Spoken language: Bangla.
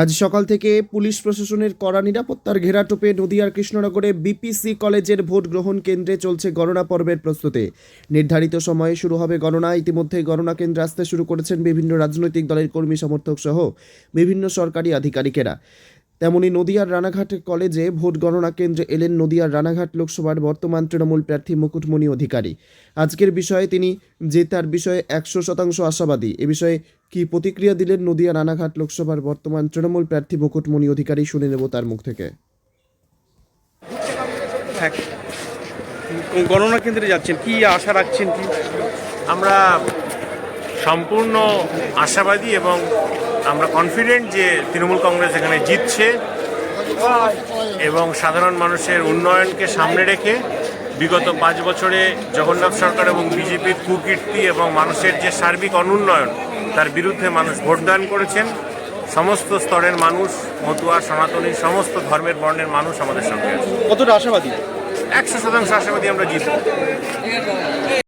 আজ সকাল থেকে পুলিশ প্রশাসনের কড়া নিরাপত্তার ঘেরাটোপে নদিয়ার কৃষ্ণনগরে বিপিসি কলেজের ভোট গ্রহণ কেন্দ্রে চলছে গণনা পর্বের প্রস্তুতি। নির্ধারিত সময়ে শুরু হবে গণনা। ইতিমধ্যে গণনা কেন্দ্রে আসতে শুরু করেছেন বিভিন্ন রাজনৈতিক দলের কর্মী সমর্থক সহ বিভিন্ন সরকারি আধিকারিকেরা। তেমনি নদিয়ার রানাঘাট কলেজে ভোট গণনা কেন্দ্রে এলেন নদিয়ার রানাঘাট লোকসভার বর্তমান তৃণমূল প্রার্থী মুকুটমণি অধিকারী। আজকের বিষয়ে তিনি জেতার বিষয়ে একশো শতাংশ আশাবাদী। এ বিষয়ে কি প্রতিক্রিয়া দিলেন নদিয়া রানাঘাট লোকসভার বর্তমান তৃণমূল প্রার্থী মুকুটমণি অধিকারী শুনে নেব তার মুখ থেকে। হ্যাঁ গণনা কেন্দ্রে যাচ্ছেন? কি আশা রাখছেন কি? আমরা সম্পূর্ণ আশাবাদী এবং আমরা কনফিডেন্ট যে তৃণমূল কংগ্রেস এখানে জিতছে এবং সাধারণ মানুষের উন্নয়নকে সামনে রেখে বিগত পাঁচ বছরে জগন্নাথ সরকার এবং বিজেপির কুকীর্তি এবং মানুষের যে সার্বিক অনুন্নয়ন তার বিরুদ্ধে মানুষ ভোটদান করেছেন। সমস্ত স্তরের মানুষ মতুয়া সনাতনী সমস্ত ধর্মের বর্ণের মানুষ আমাদের সঙ্গে আছে। কতটা আশাবাদী? একশো শতাংশ আশাবাদী আমরা জিতব।